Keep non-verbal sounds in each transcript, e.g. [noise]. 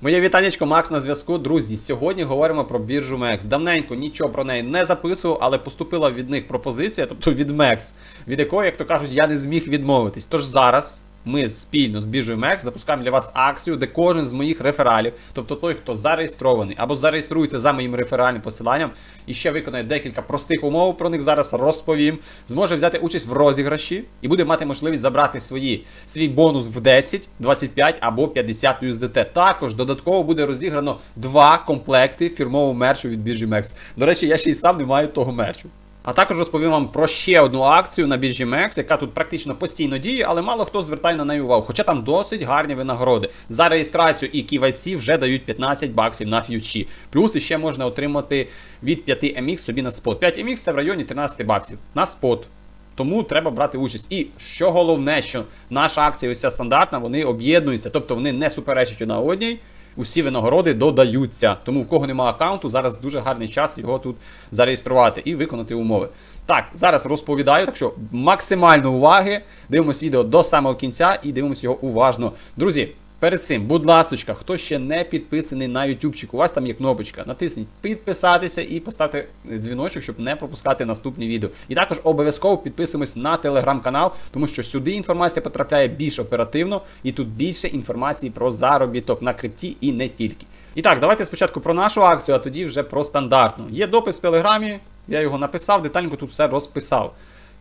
Моє вітанечко, Макс на зв'язку. Друзі, сьогодні говоримо про біржу MEX. Давненько нічого про неї не записував, але поступила від них пропозиція, тобто від MEX, від якої, як то кажуть, я не зміг відмовитись. Тож зараз ми спільно з біржею MEX запускаємо для вас акцію, де кожен з моїх рефералів, тобто той, хто зареєстрований або зареєструється за моїм реферальним посиланням і ще виконає декілька простих умов, про них зараз розповім, зможе взяти участь в розіграші і буде мати можливість забрати свої, свій бонус в 10, 25 або 50 USDT. Також додатково буде розіграно два комплекти фірмового мерчу від біржі MEX. До речі, я ще й сам не маю того мерчу. А також розповім вам про ще одну акцію на MEX, яка тут практично постійно діє, але мало хто звертає на неї увагу. Хоча там досить гарні винагороди. За реєстрацію і KYC вже дають 15 баксів на ф'ючі. Плюс іще можна отримати від 5 MX собі на спот. 5 MX це в районі 13 баксів на спот. Тому треба брати участь. І що головне, що наша акція ось ця стандартна, вони об'єднуються, тобто вони не суперечать одна одній. Усі винагороди додаються. Тому в кого немає аккаунту, зараз дуже гарний час його тут зареєструвати і виконати умови. Так, зараз розповідаю, так що максимально уваги. Дивимось відео до самого кінця і дивимося його уважно. Друзі. Перед цим, будь ласочка, хто ще не підписаний на ютубчик, у вас там є кнопочка. Натисніть підписатися і поставте дзвіночок, щоб не пропускати наступні відео. І також обов'язково підписуємось на телеграм-канал, тому що сюди інформація потрапляє більш оперативно, і тут більше інформації про заробіток на крипті і не тільки. І так, давайте спочатку про нашу акцію, а тоді вже про стандартну. Є допис в телеграмі, я його написав, детальненько тут все розписав.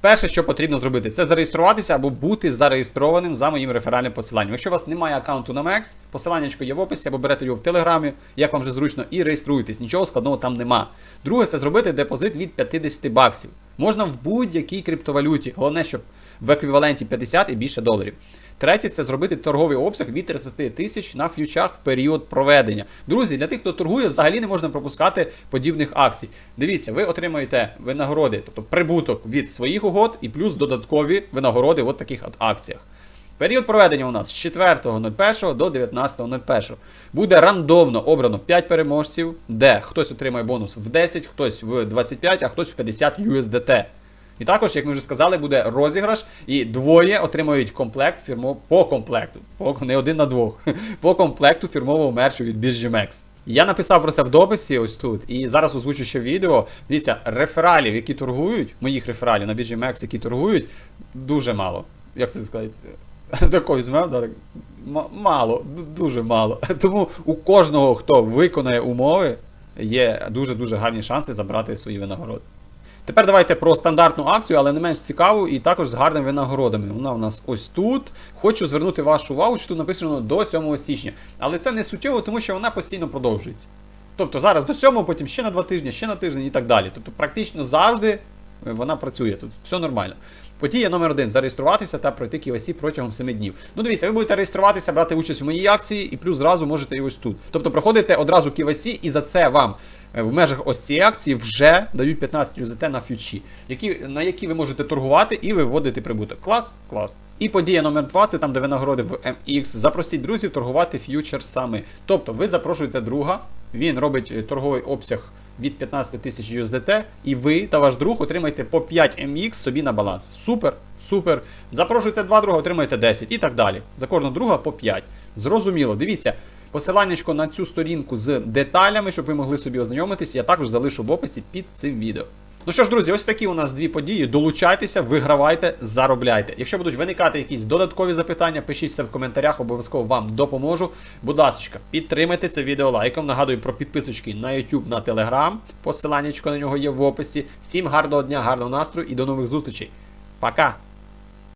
Перше, що потрібно зробити, це зареєструватися або бути зареєстрованим за моїм реферальним посиланням. Якщо у вас немає аккаунту на MEX, посиланнячко є в описі, або берете його в телеграмі, як вам вже зручно, і реєструєтесь. Нічого складного там нема. Друге, це зробити депозит від 50 баксів. Можна в будь-якій криптовалюті. Головне, щоб в еквіваленті 50 і більше доларів. Третє це зробити торговий обсяг від 30 тисяч на ф'ючах в період проведення. Друзі, для тих, хто торгує, взагалі не можна пропускати подібних акцій. Дивіться, ви отримаєте винагороди, тобто прибуток від своїх угод і плюс додаткові винагороди в таких от акціях. Період проведення у нас з 4.01 до 19.01. Буде рандомно обрано 5 переможців, де хтось отримає бонус в 10, хтось в 25, а хтось в 50 USDT. І також, як ми вже сказали, буде розіграш, і двоє отримають комплект фірмо по комплекту. По, не один на двох. [laughs] По комплекту фірмового мерчу від біржі MEX. Я написав про це в дописі ось тут, і зараз озвучу ще відео. Дивіться, рефералів, які торгують, моїх рефералів на біржі MEX, які торгують, дуже мало. Як це сказати? [laughs] Такой візьмемо, да, так, мало, дуже мало. [laughs] Тому у кожного, хто виконає умови, є дуже-дуже гарні шанси забрати свої винагороди. Тепер давайте про стандартну акцію, але не менш цікаву, і також з гарними винагородами. Вона у нас ось тут. Хочу звернути вашу увагу, що тут написано до 7 січня. Але це не суттєво, тому що вона постійно продовжується. Тобто зараз до 7, потім ще на 2 тижні, ще на тиждень і так далі. Тобто практично завжди вона працює тут, все нормально. Подія номер один зареєструватися та пройти KYC протягом 7 днів. Ну дивіться, ви будете реєструватися, брати участь в моїй акції, і плюс зразу можете і ось тут. Тобто проходите одразу KYC, і за це вам е, в межах ось цієї акції вже дають 15 UZT на фьючі, які, на які ви можете торгувати і виводити прибуток. Клас, клас. І подія номер 2 це там, де винагороди в MX. Запросіть друзів торгувати ф'ючерсами. Тобто ви запрошуєте друга, він робить е, торговий обсяг від 15 тисяч USDT, і ви та ваш друг отримаєте по 5 MX собі на баланс. Супер, супер. Запрошуйте два друга, отримаєте 10 і так далі. За кожного друга по 5. Зрозуміло, дивіться. Посиланнячко на цю сторінку з деталями, щоб ви могли собі ознайомитися, я також залишу в описі під цим відео. Ну що ж, друзі, ось такі у нас дві події. Долучайтеся, вигравайте, заробляйте. Якщо будуть виникати якісь додаткові запитання, пишіть все в коментарях, обов'язково вам допоможу. Будь ласка, підтримайте це відео лайком. Нагадую про підписочки на YouTube, на Telegram. Посиланнячко на нього є в описі. Всім гарного дня, гарного настрою і до нових зустрічей. Пока!